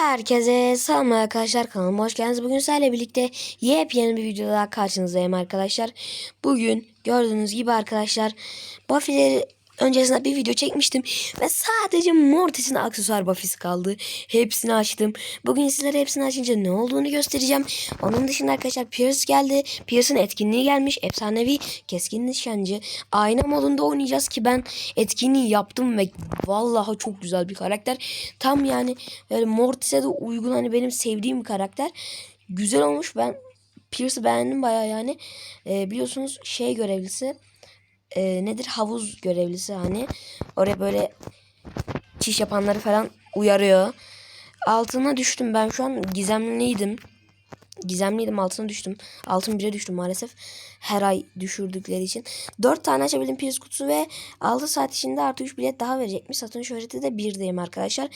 Herkese selam arkadaşlar kanalıma hoş geldiniz. Bugün sizlerle birlikte yepyeni bir videoda karşınızdayım arkadaşlar. Bugün gördüğünüz gibi arkadaşlar Buffy'leri öncesinde bir video çekmiştim ve sadece Mortis'in aksesuar Buffy'si kaldı. Hepsini açtım. Bugün sizlere hepsini açınca ne olduğunu göstereceğim. Onun dışında arkadaşlar Pierce geldi. Pierce'ın etkinliği gelmiş. Efsanevi keskin nişancı. Ayna modunda oynayacağız ki ben etkinliği yaptım ve vallahi çok güzel bir karakter. Tam yani böyle Mortis'e de uygun hani benim sevdiğim bir karakter. Güzel olmuş. Ben Pierce'ı beğendim baya yani. Ee, biliyorsunuz şey görevlisi e, nedir havuz görevlisi hani oraya böyle çiş yapanları falan uyarıyor. Altına düştüm ben şu an gizemliydim. Gizemliydim altına düştüm. Altın bire düştüm maalesef. Her ay düşürdükleri için. 4 tane açabildim priz kutusu ve 6 saat içinde artı 3 bilet daha verecekmiş. Satın şöhreti de 1'deyim arkadaşlar.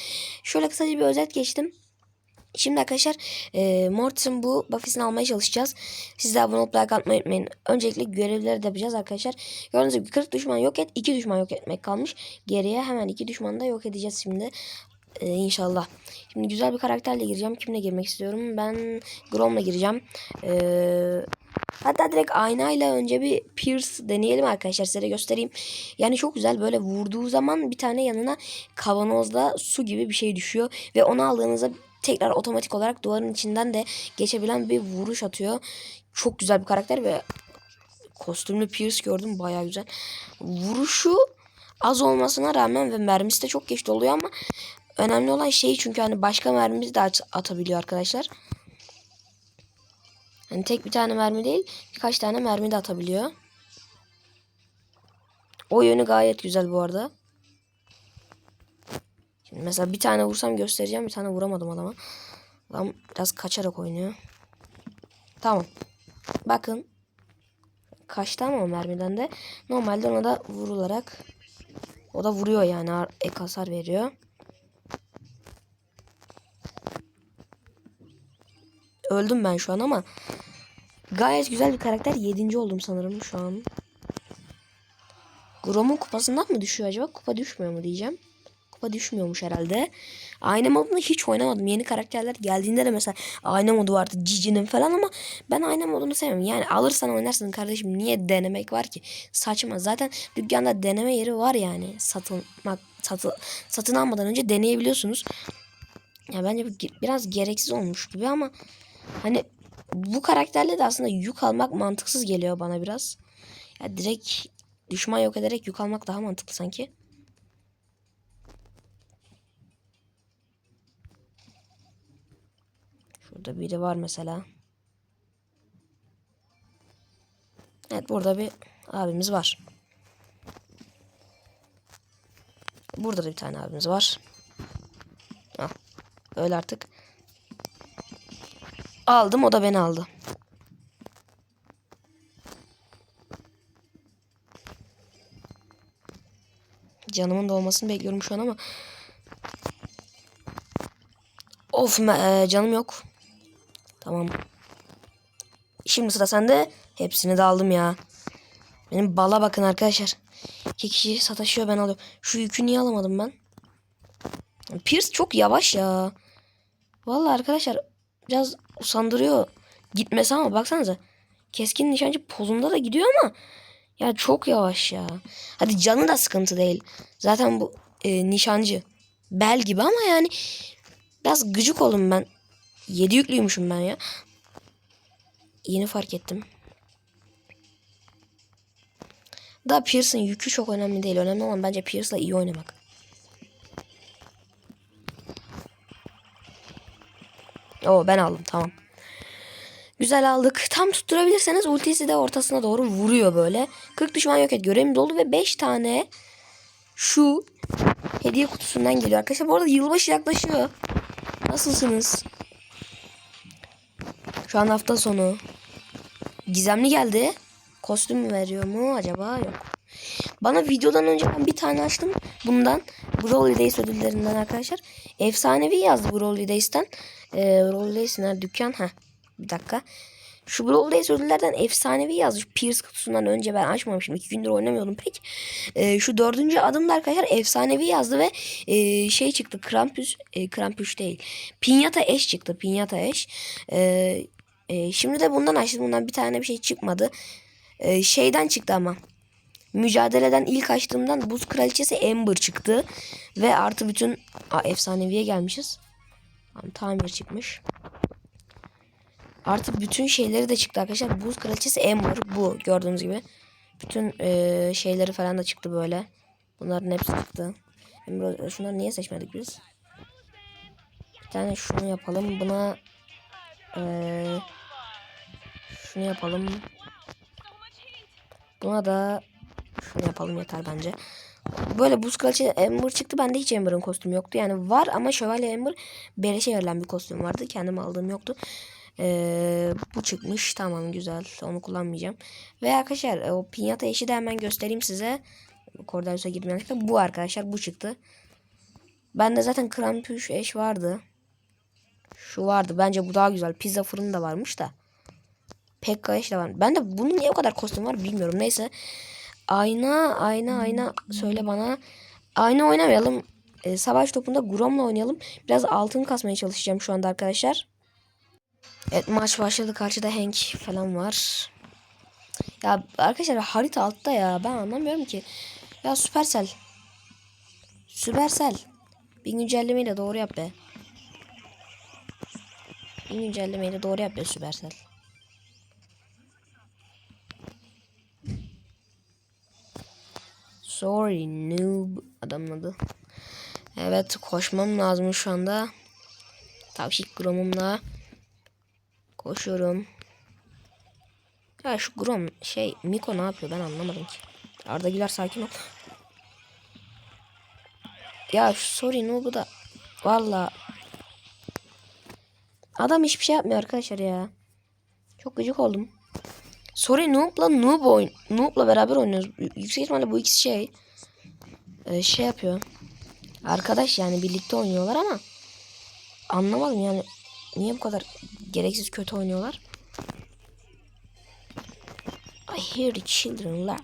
Şöyle kısaca bir özet geçtim. Şimdi arkadaşlar e, Mortis'in bu Buffy'sini almaya çalışacağız. Siz de abone olup like atmayı unutmayın. Öncelikle görevleri de yapacağız arkadaşlar. Gördüğünüz gibi 40 düşman yok et. 2 düşman yok etmek kalmış. Geriye hemen 2 düşmanı da yok edeceğiz şimdi. E, inşallah. Şimdi güzel bir karakterle gireceğim. Kimle girmek istiyorum? Ben Grom'la gireceğim. E, hatta direkt aynayla önce bir Pierce deneyelim arkadaşlar. Size göstereyim. Yani çok güzel böyle vurduğu zaman bir tane yanına kavanozda su gibi bir şey düşüyor. Ve onu aldığınızda tekrar otomatik olarak duvarın içinden de geçebilen bir vuruş atıyor. Çok güzel bir karakter ve kostümlü Pierce gördüm baya güzel. Vuruşu az olmasına rağmen ve mermisi de çok geç doluyor ama önemli olan şey çünkü hani başka mermimizi de at- atabiliyor arkadaşlar. Hani tek bir tane mermi değil birkaç tane mermi de atabiliyor. O yönü gayet güzel bu arada. Şimdi mesela bir tane vursam göstereceğim. Bir tane vuramadım adama. Adam biraz kaçarak oynuyor. Tamam. Bakın. Kaçtı ama mermiden de. Normalde ona da vurularak o da vuruyor yani. Ek hasar veriyor. Öldüm ben şu an ama gayet güzel bir karakter. Yedinci oldum sanırım şu an. Grom'un kupasından mı düşüyor acaba? Kupa düşmüyor mu diyeceğim. Kupa düşmüyormuş herhalde. Ayna modunu hiç oynamadım. Yeni karakterler geldiğinde de mesela ayna modu vardı. Cici'nin falan ama ben ayna modunu sevmiyorum. Yani alırsan oynarsın kardeşim. Niye denemek var ki? Saçma. Zaten dükkanda deneme yeri var yani. Satılmak, satı, satın almadan önce deneyebiliyorsunuz. Ya bence biraz gereksiz olmuş gibi ama hani bu karakterle de aslında yük almak mantıksız geliyor bana biraz. Ya direkt düşman yok ederek yük almak daha mantıklı sanki. Şurada biri var mesela. Evet burada bir abimiz var. Burada da bir tane abimiz var. Hah, öyle artık. Aldım o da beni aldı. Canımın dolmasını bekliyorum şu an ama. Of e, canım yok. Tamam. Şimdi sıra sende. Hepsini de aldım ya. Benim bala bakın arkadaşlar. İki kişi sataşıyor ben alıyorum. Şu yükü niye alamadım ben? Pierce çok yavaş ya. Vallahi arkadaşlar biraz usandırıyor gitmesi ama baksanıza. Keskin nişancı pozunda da gidiyor ama ya çok yavaş ya. Hadi canı da sıkıntı değil. Zaten bu e, nişancı bel gibi ama yani biraz gıcık oldum ben. 7 yüklüymüşüm ben ya. Yeni fark ettim. Daha Pierce'ın yükü çok önemli değil. Önemli olan bence Pierce'la iyi oynamak. Oo ben aldım tamam. Güzel aldık. Tam tutturabilirseniz ultisi de ortasına doğru vuruyor böyle. 40 düşman yok et görevim dolu ve 5 tane şu hediye kutusundan geliyor arkadaşlar. Bu arada yılbaşı yaklaşıyor. Nasılsınız? Şu an hafta sonu. Gizemli geldi. Kostüm veriyor mu acaba? Yok. Bana videodan önce ben bir tane açtım. Bundan. Brawl Days ödüllerinden arkadaşlar. Efsanevi yazdı Brawl Days'ten. Ee, Brawl Days nerede? Dükkan. Heh. Bir dakika. Şu Brawl Days ödüllerden efsanevi yazmış. Pierce kutusundan önce ben açmamışım. iki gündür oynamıyordum pek. Ee, şu dördüncü adımda arkadaşlar efsanevi yazdı ve e, şey çıktı. Krampus, e, Krampus değil. Pinyata eş çıktı. Pinyata eş. Ee, e, şimdi de bundan açtım. Bundan bir tane bir şey çıkmadı. Ee, şeyden çıktı ama. Mücadeleden ilk açtığımdan buz kraliçesi Amber çıktı. Ve artı bütün Aa, efsaneviye gelmişiz. Tamam, tamir çıkmış. Artık bütün şeyleri de çıktı arkadaşlar. Buz kraliçesi Amber bu gördüğünüz gibi. Bütün eee, şeyleri falan da çıktı böyle. Bunların hepsi çıktı. Amber, şunları niye seçmedik biz? Bir tane şunu yapalım. Buna eee, şunu yapalım. Buna da şunu yapalım yeter bence. Böyle buz kraliçesi Amber çıktı. Bende hiç Amber'ın kostümü yoktu. Yani var ama şövalye Amber beleşe verilen bir kostüm vardı. Kendim aldığım yoktu. Ee, bu çıkmış. Tamam güzel. Onu kullanmayacağım. Ve arkadaşlar o pinyata eşi de hemen göstereyim size. Cordelius'a girmeyen Bu arkadaşlar bu çıktı. Bende zaten Krampus eş vardı. Şu vardı. Bence bu daha güzel. Pizza fırını da varmış da. Eş de var. Ben de bunun niye o kadar kostüm var bilmiyorum. Neyse. Ayna, ayna, ayna. Söyle bana. Ayna oynamayalım. Ee, savaş topunda Grom'la oynayalım. Biraz altın kasmaya çalışacağım şu anda arkadaşlar. Evet maç başladı. Karşıda Hank falan var. Ya arkadaşlar harita altta ya. Ben anlamıyorum ki. Ya Supercell. Supercell. Bir güncellemeyi de doğru yap be. Bir güncellemeyi de doğru yap be Supercell. Sorry noob adamın adı. Evet koşmam lazım şu anda. Tavşik gromumla. Koşuyorum. Ya şu Grom şey Miko ne yapıyor ben anlamadım ki. Arda Güler sakin ol. Ya şu sorry no bu da. Valla. Adam hiçbir şey yapmıyor arkadaşlar ya. Çok gıcık oldum. Sorry Noob'la Noob oyun. Noob'la beraber oynuyoruz. Yüksek ihtimalle bu ikisi şey. e, şey yapıyor. Arkadaş yani birlikte oynuyorlar ama. Anlamadım yani. Niye bu kadar gereksiz kötü oynuyorlar? I hear the children laugh.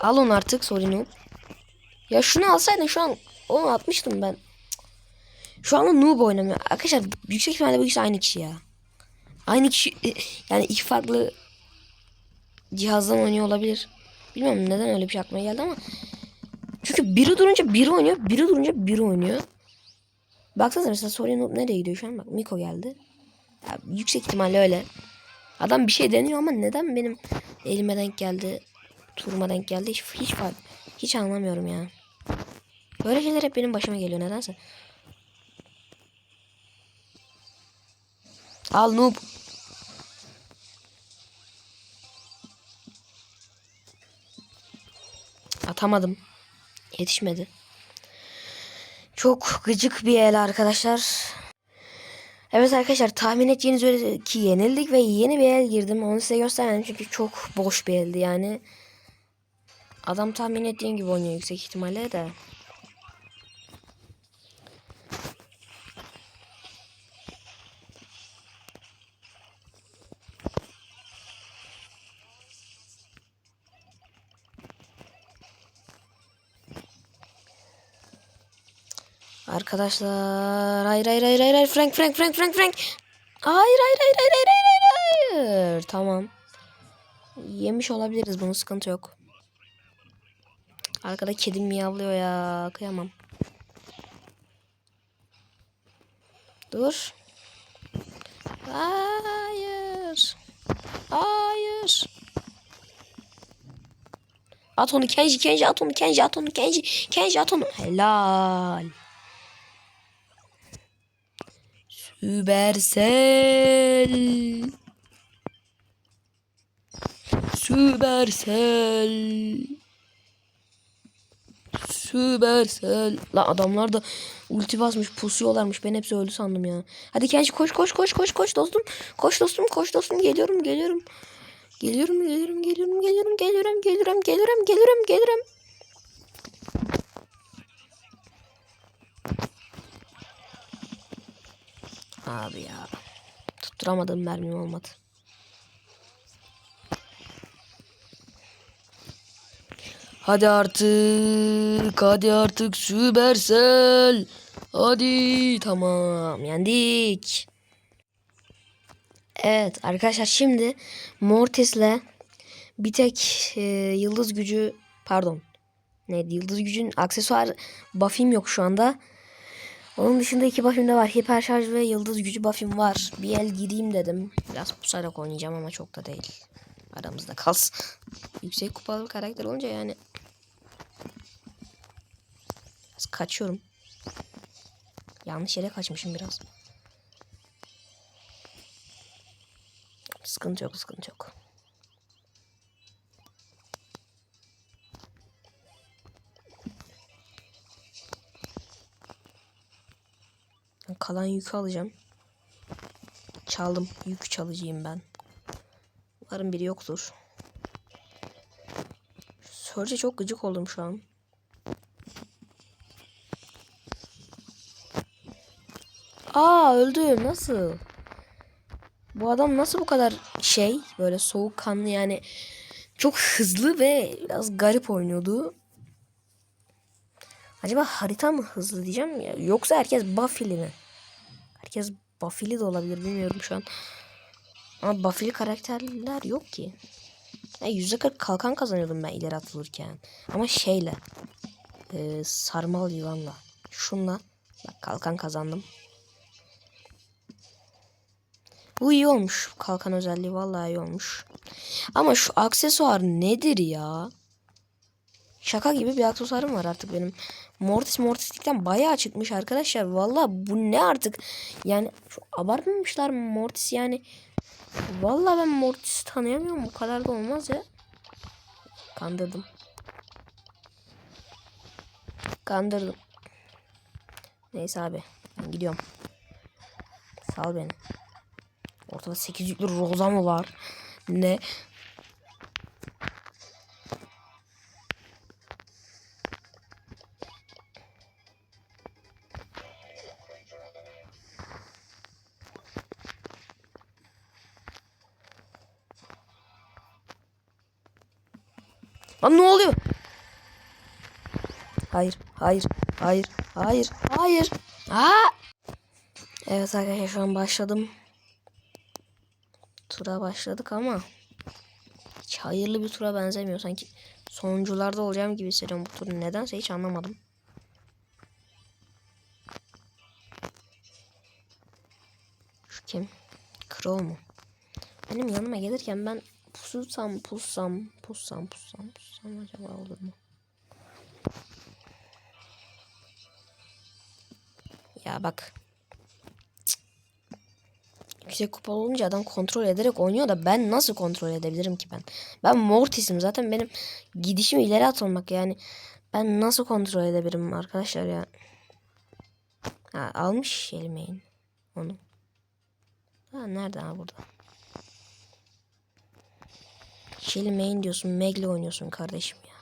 Al onu artık sorunu. Ya şunu alsaydın şu an onu atmıştım ben. Şu anda noob oynamıyor. Arkadaşlar yüksek ihtimalle bu ikisi aynı kişi ya. Aynı kişi yani iki farklı cihazdan oynuyor olabilir. Bilmiyorum neden öyle bir şey aklıma geldi ama. Çünkü biri durunca biri oynuyor, biri durunca biri oynuyor. Baksanıza mesela Sorry Noob nereye gidiyor şu an? Bak Miko geldi. Ya, yüksek ihtimalle öyle. Adam bir şey deniyor ama neden benim elime denk geldi, turuma denk geldi hiç hiç hiç anlamıyorum ya. Böyle şeyler hep benim başıma geliyor nedense. Al noob. Atamadım. Yetişmedi. Çok gıcık bir el arkadaşlar. Evet arkadaşlar tahmin ettiğiniz üzere ki yenildik ve yeni bir el girdim. Onu size göstermedim çünkü çok boş bir eldi yani. Adam tahmin ettiğim gibi oynuyor yüksek ihtimalle de. Arkadaşlar hayır hayır hayır hayır Frank Frank Frank Frank Frank. Hayır hayır hayır hayır hayır hayır hayır. hayır. Tamam. Yemiş olabiliriz bunun sıkıntı yok. Arkada kedim miyavlıyor ya. Kıyamam. Dur. Hayır. Hayır. At onu Kenji Kenji at onu Kenji at onu Kenji Kenji at onu. Helal. Sübersel. Sübersel. Sübersel. La adamlar da ulti basmış pusuyorlarmış. Ben hepsi öldü sandım ya. Hadi Kenji koş koş koş koş koş dostum. Koş dostum koş dostum geliyorum geliyorum. Geliyorum geliyorum geliyorum geliyorum geliyorum geliyorum geliyorum geliyorum geliyorum. Abi ya. Tutturamadım mermim olmadı. Hadi artık. Hadi artık Sübersel. Hadi tamam yendik. Evet arkadaşlar şimdi Mortis'le bir tek e, yıldız gücü pardon neydi yıldız gücün aksesuar buff'im yok şu anda. Onun dışında iki buff'im var. Hiper şarj ve yıldız gücü buff'im var. Bir el gireyim dedim. Biraz pusarak oynayacağım ama çok da değil. Aramızda kalsın. Yüksek kupalı karakter olunca yani. Biraz kaçıyorum. Yanlış yere kaçmışım biraz. Sıkıntı yok, sıkıntı yok. Kalan yükü alacağım. Çaldım. Yük çalıcıyım ben. Umarım biri yoktur. Sörce çok gıcık oldum şu an. Aa öldüm. Nasıl? Bu adam nasıl bu kadar şey böyle soğukkanlı yani çok hızlı ve biraz garip oynuyordu. Acaba harita mı hızlı diyeceğim ya yoksa herkes Buffy'li mi? Herkes Buffy'li de olabilir bilmiyorum şu an. Ama Buffy'li karakterler yok ki. Ya %40 kalkan kazanıyordum ben ileri atılırken. Ama şeyle e, sarmal yılanla şunla bak kalkan kazandım. Bu iyi olmuş. Kalkan özelliği vallahi iyi olmuş. Ama şu aksesuar nedir ya? Şaka gibi bir aksesuarım var artık benim. Mortis Mortis'likten bayağı çıkmış arkadaşlar. Vallahi bu ne artık? Yani abartmamışlar mı Mortis yani? Vallahi ben Mortis'i tanıyamıyorum. Bu kadar da olmaz ya. Kandırdım. Kandırdım. Neyse abi. Ben gidiyorum. Sal beni. Ortada 8 yüklü roza mı var? Ne? Lan ne oluyor? Hayır, hayır, hayır, hayır, hayır. Aa! Evet arkadaşlar şu an başladım. Tura başladık ama hiç hayırlı bir tura benzemiyor. Sanki sonuncularda olacağım gibi hissediyorum bu turu. Nedense hiç anlamadım. Şu kim? Crow mu? Benim yanıma gelirken ben pusam pusam pusam pusam pusam acaba olur mu? Ya bak. Yüksek kupalı olunca adam kontrol ederek oynuyor da ben nasıl kontrol edebilirim ki ben? Ben Mortis'im zaten benim gidişim ileri atılmak yani. Ben nasıl kontrol edebilirim arkadaşlar ya? Ha, almış elmeyin onu. Ha, nerede ha burada? Shelly main diyorsun. Meg'le oynuyorsun kardeşim ya.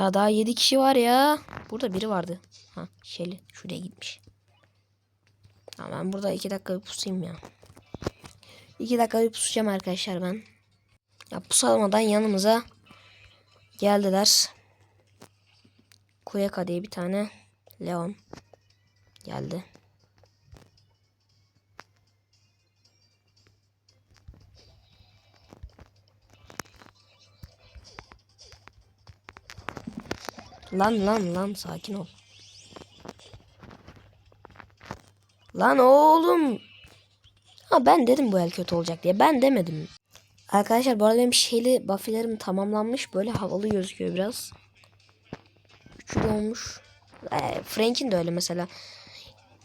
Ya daha 7 kişi var ya. Burada biri vardı. Ha Shelly şuraya gitmiş. Tamam ben burada 2 dakika bir pusayım ya. 2 dakika bir pusacağım arkadaşlar ben. Ya pusalmadan yanımıza geldiler. Kuyaka diye bir tane Leon geldi. Lan lan lan sakin ol. Lan oğlum. Ha ben dedim bu el kötü olacak diye. Ben demedim. Arkadaşlar bu arada benim şeyli buffy'lerim tamamlanmış. Böyle havalı gözüküyor biraz. Üçü de olmuş. Ee, Frank'in de öyle mesela.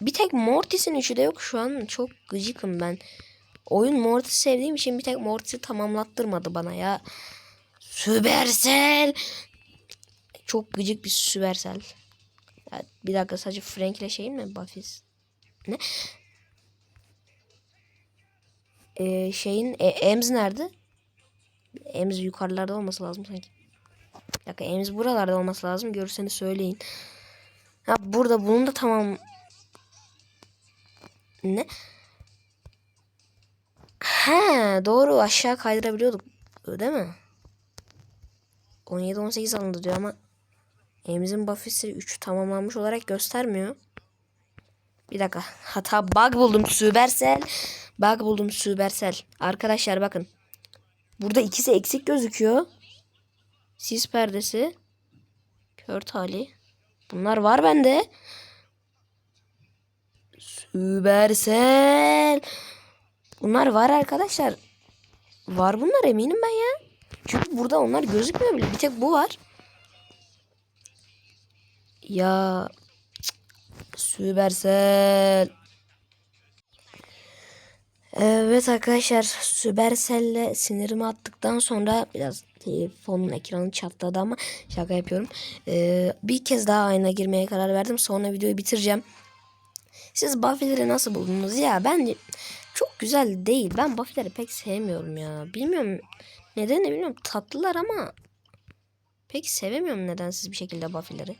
Bir tek Mortis'in üçü de yok şu an. Çok gıcıkım ben. Oyun Mortis sevdiğim için bir tek Mortis'i tamamlattırmadı bana ya. Sübersel. Çok gıcık bir Sübersel. Ya bir dakika sadece Frank ile şey mi Buffy's? Ne? Ee, şeyin e, Ems nerede? Ems yukarılarda olması lazım sanki. Bir dakika Ems buralarda olması lazım. Görürseniz söyleyin. Ha burada bunun da tamam. Ne? He doğru aşağı kaydırabiliyorduk. Değil mi? 17-18 alındı diyor ama elimizin buff'isi 3 tamamlanmış olarak göstermiyor. Bir dakika. Hata bug buldum Sübersel. Bug buldum Sübersel. Arkadaşlar bakın. Burada ikisi eksik gözüküyor. Sis perdesi. Kör tali. Bunlar var bende. Sübersel. Bunlar var arkadaşlar. Var bunlar eminim ben ya. Çünkü burada onlar gözükmüyor bile. Bir tek bu var. Ya Sübersel. Evet arkadaşlar Sübersel'le sinirimi attıktan sonra biraz telefonun ekranı çatladı ama şaka yapıyorum. Ee, bir kez daha ayna girmeye karar verdim. Sonra videoyu bitireceğim. Siz Buffy'leri nasıl buldunuz ya? Ben çok güzel değil. Ben Buffy'leri pek sevmiyorum ya. Bilmiyorum neden de bilmiyorum. Tatlılar ama pek sevemiyorum nedensiz bir şekilde Buffy'leri.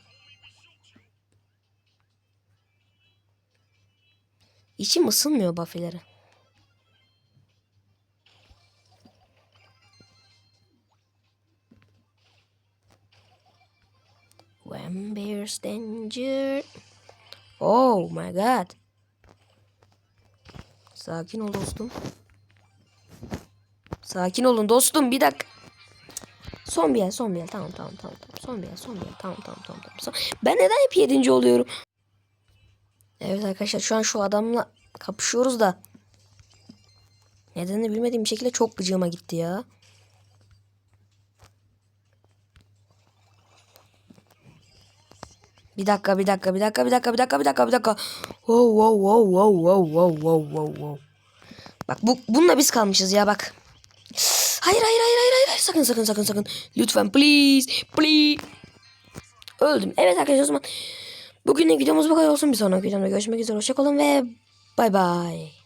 İçim ısınmıyor Buffy'leri. When there's danger. Oh my god. Sakin ol dostum. Sakin olun dostum bir dakika. Son bir el son bir el tamam tamam tamam. tamam. Son bir el son bir el tamam tamam tamam. tamam. Ben neden hep yedinci oluyorum? Evet arkadaşlar şu an şu adamla kapışıyoruz da. Nedenini bilmediğim bir şekilde çok gıcığıma gitti ya. Bir dakika, bir dakika, bir dakika, bir dakika, bir dakika, bir dakika, bir dakika. Wow, wow, wow, wow, wow, wow, wow, wow, wow. Bak bu, bununla biz kalmışız ya bak. Hayır, hayır, hayır, hayır, hayır. Sakın, sakın, sakın, sakın. Lütfen, please, please. Öldüm. Evet arkadaşlar o zaman. Bugünlük videomuz bu kadar olsun. Bir sonraki videomda görüşmek üzere. Hoşçakalın ve bay bay.